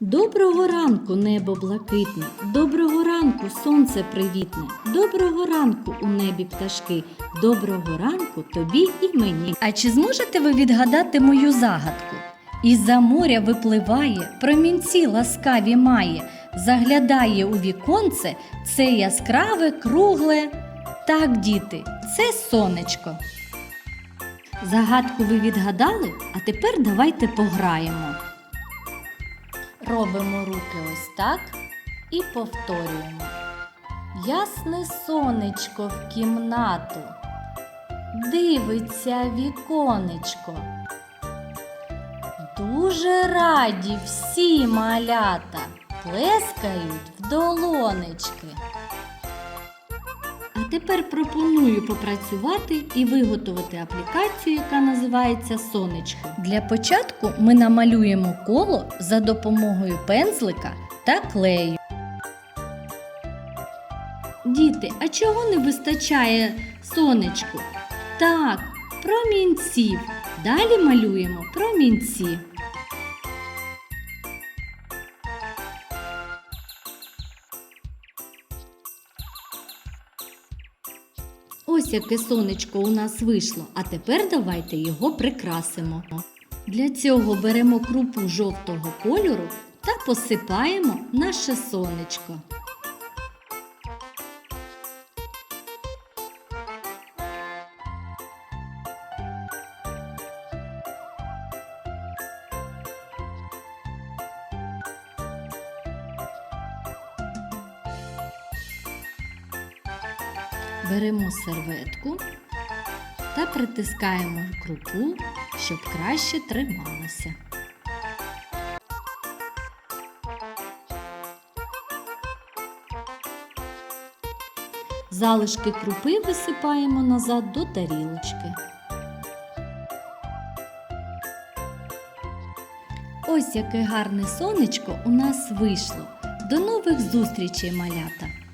Доброго ранку, небо блакитне, доброго ранку, сонце привітне, доброго ранку у небі пташки, доброго ранку тобі і мені. А чи зможете ви відгадати мою загадку? Із-за моря випливає, промінці ласкаві має, заглядає у віконце, це яскраве, кругле. Так, діти, це сонечко. Загадку ви відгадали, а тепер давайте пограємо. Робимо руки ось так і повторюємо. Ясне сонечко в кімнату. Дивиться віконечко. Дуже раді всі малята плескають в долонечки. Тепер пропоную попрацювати і виготовити аплікацію, яка називається Сонечко. Для початку ми намалюємо коло за допомогою пензлика та клею. Діти, а чого не вистачає сонечку? Так, промінців. Далі малюємо промінці. Ось яке сонечко у нас вийшло, а тепер давайте його прикрасимо. Для цього беремо крупу жовтого кольору та посипаємо наше сонечко. Беремо серветку та притискаємо крупу, щоб краще трималася. Залишки крупи висипаємо назад до тарілочки. Ось яке гарне сонечко у нас вийшло. До нових зустрічей, малята!